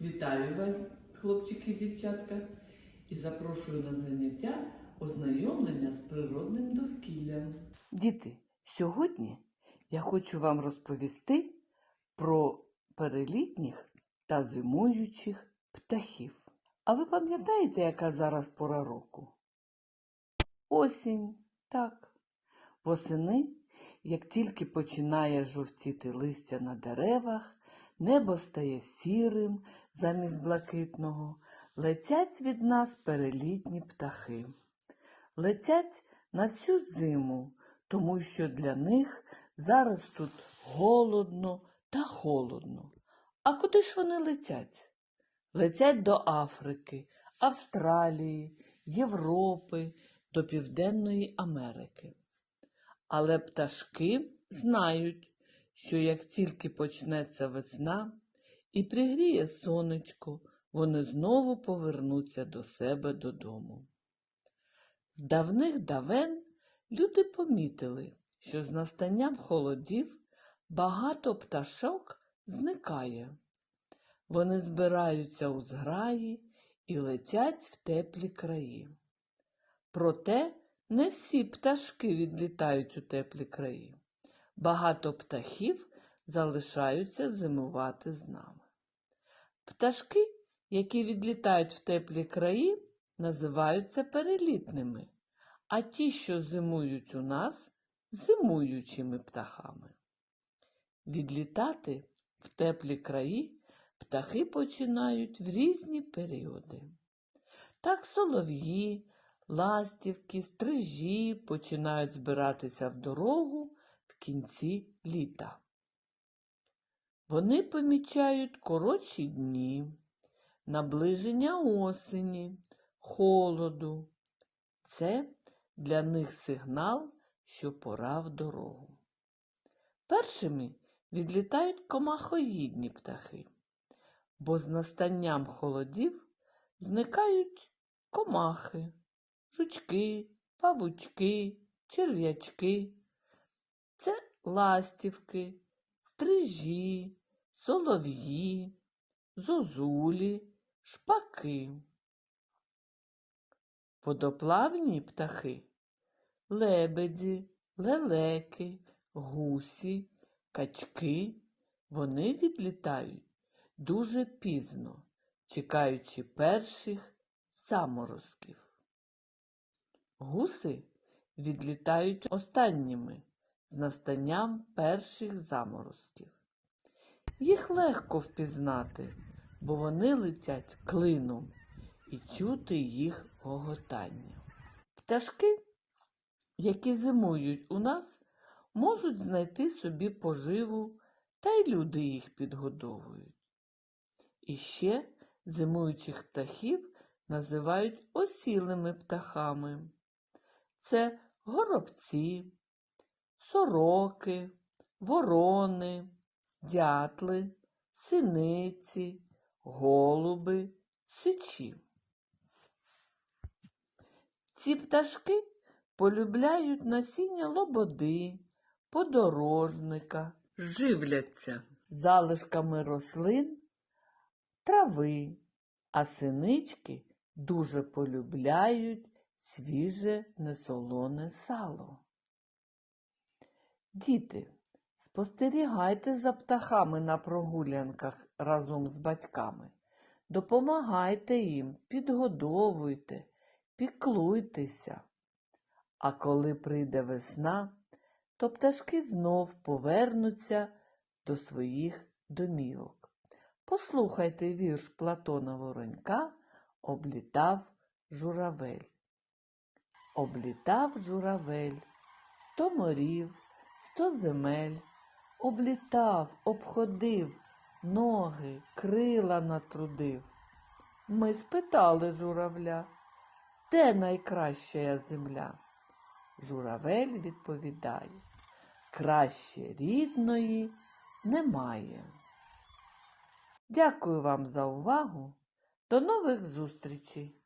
Вітаю вас, хлопчики і дівчатка, і запрошую на заняття ознайомлення з природним довкіллям. Діти, сьогодні я хочу вам розповісти про перелітніх та зимуючих птахів. А ви пам'ятаєте, яка зараз пора року? Осінь, так. Восени, як тільки починає жовтіти листя на деревах, небо стає сірим замість блакитного, летять від нас перелітні птахи. Летять на всю зиму, тому що для них зараз тут голодно та холодно. А куди ж вони летять? Летять до Африки, Австралії, Європи, до Південної Америки. Але пташки знають, що як тільки почнеться весна і пригріє сонечко, вони знову повернуться до себе додому. З давних давен люди помітили, що з настанням холодів багато пташок зникає. Вони збираються у зграї і летять в теплі краї. Проте не всі пташки відлітають у теплі краї. Багато птахів залишаються зимувати з нами. Пташки, які відлітають в теплі краї, називаються перелітними, а ті, що зимують у нас, зимуючими птахами. Відлітати в теплі краї птахи починають в різні періоди. Так солов'ї, ластівки, стрижі починають збиратися в дорогу кінці літа. Вони помічають коротші дні, наближення осені, холоду. Це для них сигнал, що пора в дорогу. Першими відлітають комахоїдні птахи, бо з настанням холодів зникають комахи, жучки, павучки, черв'ячки. Це ластівки, стрижі, солов'ї, зозулі, шпаки. Водоплавні птахи лебеді, лелеки, гусі, качки. Вони відлітають дуже пізно, чекаючи перших заморозків. Гуси відлітають останніми з настанням перших заморозків. Їх легко впізнати, бо вони летять клином і чути їх гоготання. Пташки, які зимують у нас, можуть знайти собі поживу, та й люди їх підгодовують. І ще зимуючих птахів називають осілими птахами. Це горобці, сороки, ворони, дятли, синиці, голуби, сичі. Ці пташки полюбляють насіння лободи, подорожника, живляться залишками рослин, трави, а синички дуже полюбляють свіже несолоне сало. Діти, спостерігайте за птахами на прогулянках разом з батьками. Допомагайте їм, підгодовуйте, піклуйтеся. А коли прийде весна, то пташки знов повернуться до своїх домівок. Послухайте вірш Платона Воронька облітав журавель. Облітав журавель сто морів, сто земель, облітав, обходив, ноги, крила натрудив. Ми спитали журавля, де найкраща земля? Журавель відповідає, краще рідної немає. Дякую вам за увагу. До нових зустрічей!